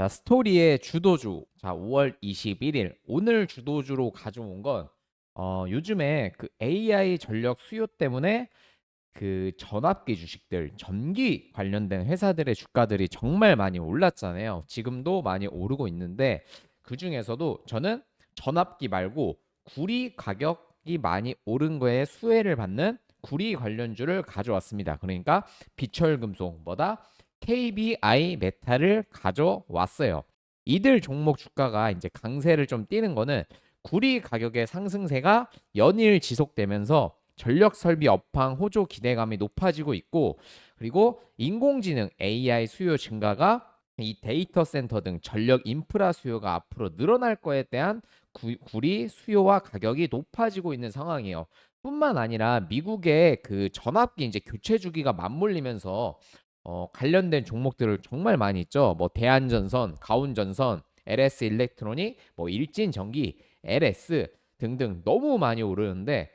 자, 스토리의 주도주. 자, 5월 21일. 오늘 주도주로 가져온 건, 어, 요즘에 그 AI 전력 수요 때문에 그 전압기 주식들, 전기 관련된 회사들의 주가들이 정말 많이 올랐잖아요. 지금도 많이 오르고 있는데, 그 중에서도 저는 전압기 말고 구리 가격이 많이 오른 거에 수혜를 받는 구리 관련주를 가져왔습니다. 그러니까 비철금속, 뭐다? KBI 메탈을 가져왔어요. 이들 종목 주가가 이제 강세를 좀 띠는 거는 구리 가격의 상승세가 연일 지속되면서 전력 설비 업황 호조 기대감이 높아지고 있고 그리고 인공지능 AI 수요 증가가 이 데이터 센터 등 전력 인프라 수요가 앞으로 늘어날 거에 대한 구, 구리 수요와 가격이 높아지고 있는 상황이에요. 뿐만 아니라 미국의 그 전압기 이제 교체 주기가 맞물리면서 어, 관련된 종목들을 정말 많이 있죠. 뭐 대한전선, 가온전선, LS 일렉트로닉, 뭐 일진전기, LS 등등 너무 많이 오르는데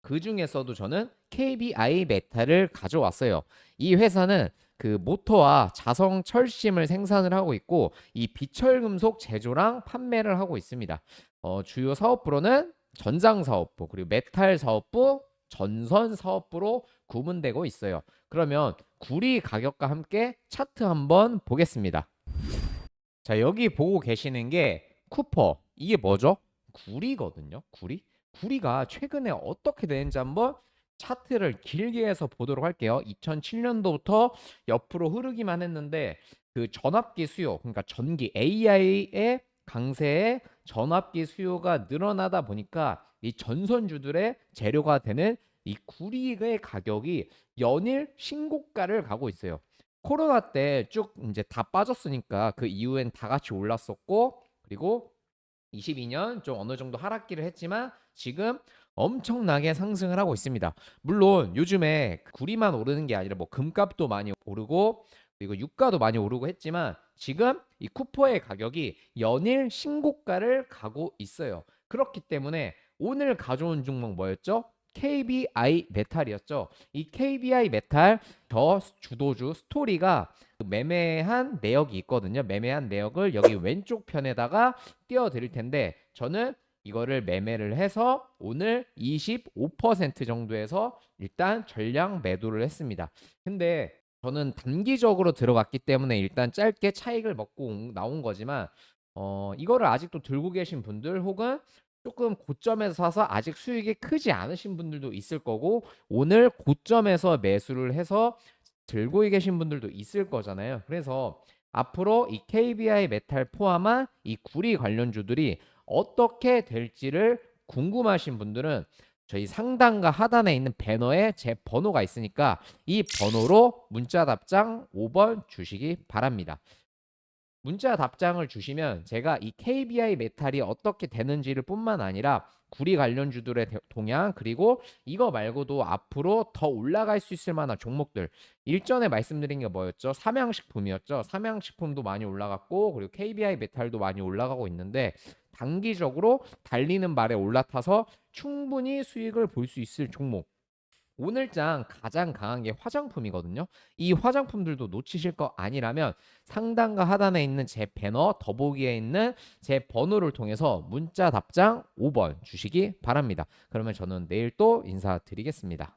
그 중에서도 저는 KBI 메탈을 가져왔어요. 이 회사는 그 모터와 자성 철심을 생산을 하고 있고 이 비철금속 제조랑 판매를 하고 있습니다. 어, 주요 사업부로는 전장 사업부 그리고 메탈 사업부, 전선 사업부로 구분되고 있어요. 그러면 구리 가격과 함께 차트 한번 보겠습니다. 자, 여기 보고 계시는 게 쿠퍼. 이게 뭐죠? 구리거든요. 구리. 구리가 최근에 어떻게 되는지 한번 차트를 길게 해서 보도록 할게요. 2007년도부터 옆으로 흐르기만 했는데 그 전압기 수요, 그러니까 전기 AI의 강세에 전압기 수요가 늘어나다 보니까 이 전선주들의 재료가 되는 이 구리의 가격이 연일 신고가를 가고 있어요. 코로나 때 쭉 이제 다 빠졌으니까 그 이후엔 다 같이 올랐었고 그리고 22년 좀 어느 정도 하락기를 했지만 지금 엄청나게 상승을 하고 있습니다. 물론 요즘에 구리만 오르는 게 아니라 뭐 금값도 많이 오르고 그리고 유가도 많이 오르고 했지만 지금 이 쿠퍼의 가격이 연일 신고가를 가고 있어요. 그렇기 때문에 오늘 가져온 종목 뭐였죠? KBI 메탈이었죠. 이 KBI 메탈 저 주도주 스토리가 그 매매한 내역이 있거든요. 매매한 내역을 여기 왼쪽 편에다가 띄워 드릴 텐데 저는 이거를 매매를 해서 오늘 25% 정도에서 일단 전량 매도를 했습니다. 근데 저는 단기적으로 들어갔기 때문에 일단 짧게 차익을 먹고 온- 나온 거지만 어 이거를 아직도 들고 계신 분들 혹은 조금 고점에서 사서 아직 수익이 크지 않으신 분들도 있을 거고 오늘 고점에서 매수를 해서 들고 계신 분들도 있을 거잖아요. 그래서 앞으로 이 KBI 메탈 포함한 이 구리 관련주들이 어떻게 될지를 궁금하신 분들은 저희 상단과 하단에 있는 배너에 제 번호가 있으니까 이 번호로 문자 답장 5번 주시기 바랍니다. 문자 답장을 주시면 제가 이 KBI 메탈이 어떻게 되는지를 뿐만 아니라 구리 관련주들의 대- 동향 그리고 이거 말고도 앞으로 더 올라갈 수 있을 만한 종목들 일전에 말씀드린 게 뭐였죠? 삼양식품이었죠. 삼양식품도 많이 올라갔고 그리고 KBI 메탈도 많이 올라가고 있는데 단기적으로 달리는 말에 올라타서 충분히 수익을 볼 수 있을 종목 오늘장 가장 강한 게 화장품이거든요. 이 화장품들도 놓치실 거 아니라면 상단과 하단에 있는 제 배너 더보기에 있는 제 번호를 통해서 문자 답장 5번 주시기 바랍니다. 그러면 저는 내일 또 인사드리겠습니다.